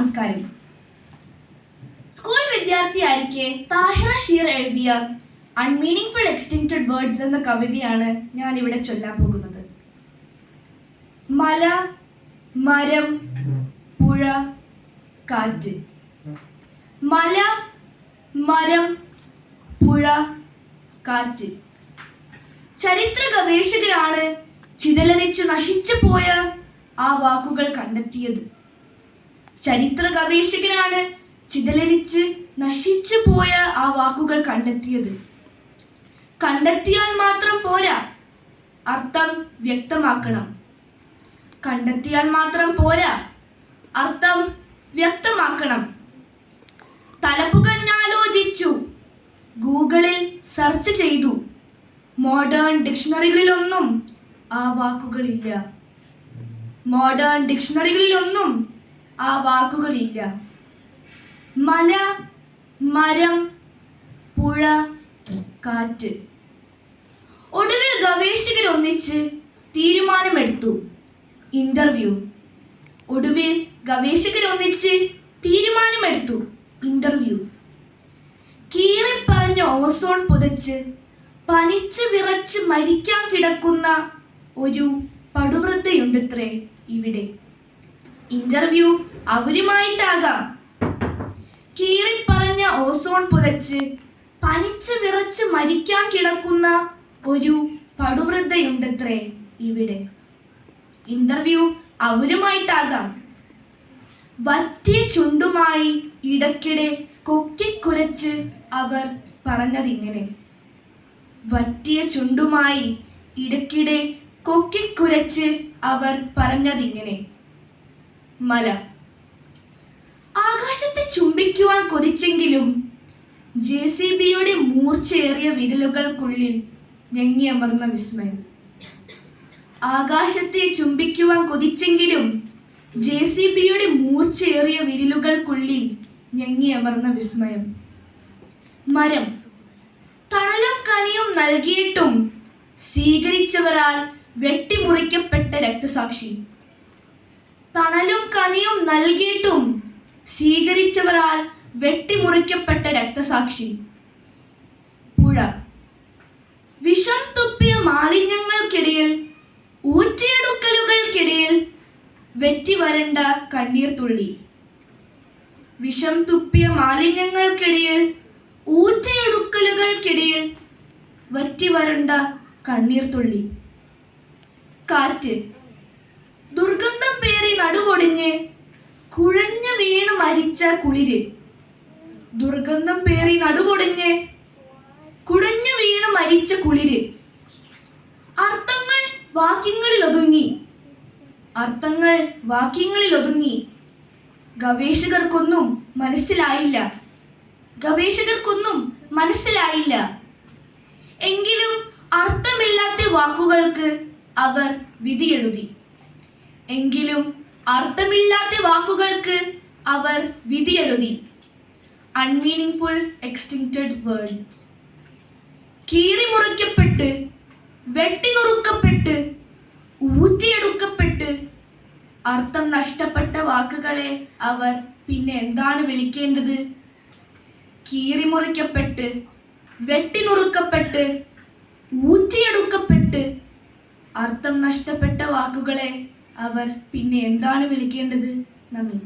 നമസ്കാരം. സ്കൂൾ വിദ്യാർത്ഥിയായിരിക്കെ താഹിറ ഷീർ എഴുതിയ അൺമീനിങ് full എക്സ്റ്റിങ്റ്റഡ് words എന്ന കവിതയാണ് ഞാൻ ഇവിടെ ചൊല്ലാൻ പോകുന്നത്. മല മരം പുഴ കാറ്റ്. മല മരം പുഴ കാറ്റ്. ചരിത്ര ഗവേഷകരാണ് ചിതലരിച്ചു നശിച്ചു പോയ ആ വാക്കുകൾ കണ്ടെത്തിയത്. ചരിത്ര ഗവേഷകനാണ് ചിതലരിച്ച് നശിച്ചു പോയ ആ വാക്കുകൾ കണ്ടെത്തിയത്. കണ്ടെത്തിയാൽ മാത്രം പോരാ അർത്ഥം വ്യക്തമാക്കണം. കണ്ടെത്തിയാൽ മാത്രം പോരാ അർത്ഥം വ്യക്തമാക്കണം. തലപ്പുകഞ്ഞാലോചിച്ചു ഗൂഗിളിൽ സെർച്ച് ചെയ്തു. മോഡേൺ ഡിക്ഷണറികളിലൊന്നും ആ വാക്കുകളില്ല. മോഡേൺ ഡിക്ഷണറികളിലൊന്നും ആ വാക്കുകളില്ല. മല മരം പുഴ കാറ്റ്. ഒടുവിൽ ഗവേഷകർ ഒന്നിച്ച് തീരുമാനമെടുത്തു. ഇന്റർവ്യൂ ഒടുവിൽ ഗവേഷകർ ഒന്നിച്ച് തീരുമാനമെടുത്തു. ഇന്റർവ്യൂ കീറിപ്പറഞ്ഞ ഓസോൺ പുതച്ച് പനിച്ച് വിറച്ച് മരിക്കാൻ കിടക്കുന്ന ഒരു പടുവൃദ്ധയുണ്ടത്രേ ഇവിടെ. ഇന്റർവ്യൂ അവരുമായിട്ടാകാം. കീറിപ്പറഞ്ഞ ഓസോൺ പുതച്ച് പനിച്ച് വിറച്ച് മരിക്കാൻ കിടക്കുന്ന ഒരു പടുവൃദ്ധയുണ്ടത്രേ ഇവിടെ. ഇന്റർവ്യൂ അവരുമായിട്ടാകാം. വറ്റിയ ചുണ്ടുമായി ഇടയ്ക്കിടെ കൊക്കിക്കുരച്ച് അവർ പറഞ്ഞതിങ്ങനെ. വറ്റിയ ചുണ്ടുമായി ഇടയ്ക്കിടെ കൊക്കിക്കുരച്ച് അവർ പറഞ്ഞതിങ്ങനെ. മല ആകാശത്തെ ചുംബിക്കുവാൻ കൊതിച്ചെങ്കിലും ജെ സി ബിയുടെ മൂർച്ചയേറിയ വിരലുകൾക്കുള്ളിൽ ഞെങ്ങിയമർന്ന വിസ്മയം. ആകാശത്തെ ചുംബിക്കുവാൻ കൊതിച്ചെങ്കിലും ജെ സി ബിയുടെ മൂർച്ചയേറിയ വിരലുകൾക്കുള്ളിൽ ഞെങ്ങിയമർന്ന വിസ്മയം. മരം തണലും കനിയും നൽകിയിട്ടും സ്വീകരിച്ചവരാൽ വെട്ടിമുറിക്കപ്പെട്ട രക്തസാക്ഷി. തണലും കനിയും നൽകിയിട്ടും സ്വീകരിച്ചവരാൽ വെട്ടിമുറിക്കപ്പെട്ട രക്തസാക്ഷി. പുഴ. വിഷം തുപ്പിയ മാലിന്യങ്ങൾക്കിടയിൽ ഊറ്റിയെടുക്കലുകൾക്കിടയിൽ വെറ്റി വരണ്ട കണ്ണീർ തുള്ളി വിഷം തുപ്പിയ മാലിന്യങ്ങൾക്കിടയിൽ ഊറ്റയെടുക്കലുകൾക്കിടയിൽ വറ്റി വരണ്ട കണ്ണീർ തുള്ളി കാറ്റ്. ദുർഗന്ധം പേറി നടുകൊടിഞ്ഞ് കുഴഞ്ഞു വീണ് മരിച്ച കുളിര്. ദുർഗന്ധം പേറി നടുകൊടിഞ്ഞ് കുഴഞ്ഞു വീണ് മരിച്ച കുളിര്. അർത്ഥങ്ങൾ വാക്യങ്ങളിൽ ഒതുങ്ങി. അർത്ഥങ്ങൾ വാക്യങ്ങളിൽ ഒതുങ്ങി. ഗവേഷകർക്കൊന്നും മനസ്സിലായില്ല. ഗവേഷകർക്കൊന്നും മനസ്സിലായില്ല. എങ്കിലും അർത്ഥമില്ലാത്ത വാക്കുകൾക്ക് അവർ വിധിയെഴുതി. എങ്കിലും അർത്ഥമില്ലാത്ത വാക്കുകൾക്ക് അവർ വിധി വിധിയെഴുതി അൺമീനിങ്ഫുൾ എക്സ്റ്റിങ്ക്റ്റഡ് വേർഡ്സ് കീറിമുറിക്കപ്പെട്ട് വെട്ടിനുറുക്കപ്പെട്ട് ഊറ്റിയെടുക്കപ്പെട്ട് അർത്ഥം നഷ്ടപ്പെട്ട വാക്കുകളെ അവർ പിന്നെ എന്താണ് വിളിക്കേണ്ടത്? കീറിമുറിക്കപ്പെട്ട് വെട്ടിനുറുക്കപ്പെട്ട് ഊറ്റിയെടുക്കപ്പെട്ട് അർത്ഥം നഷ്ടപ്പെട്ട വാക്കുകളെ അവർ പിന്നെ എന്താണ് വിളിക്കേണ്ടത്? നന്ദി.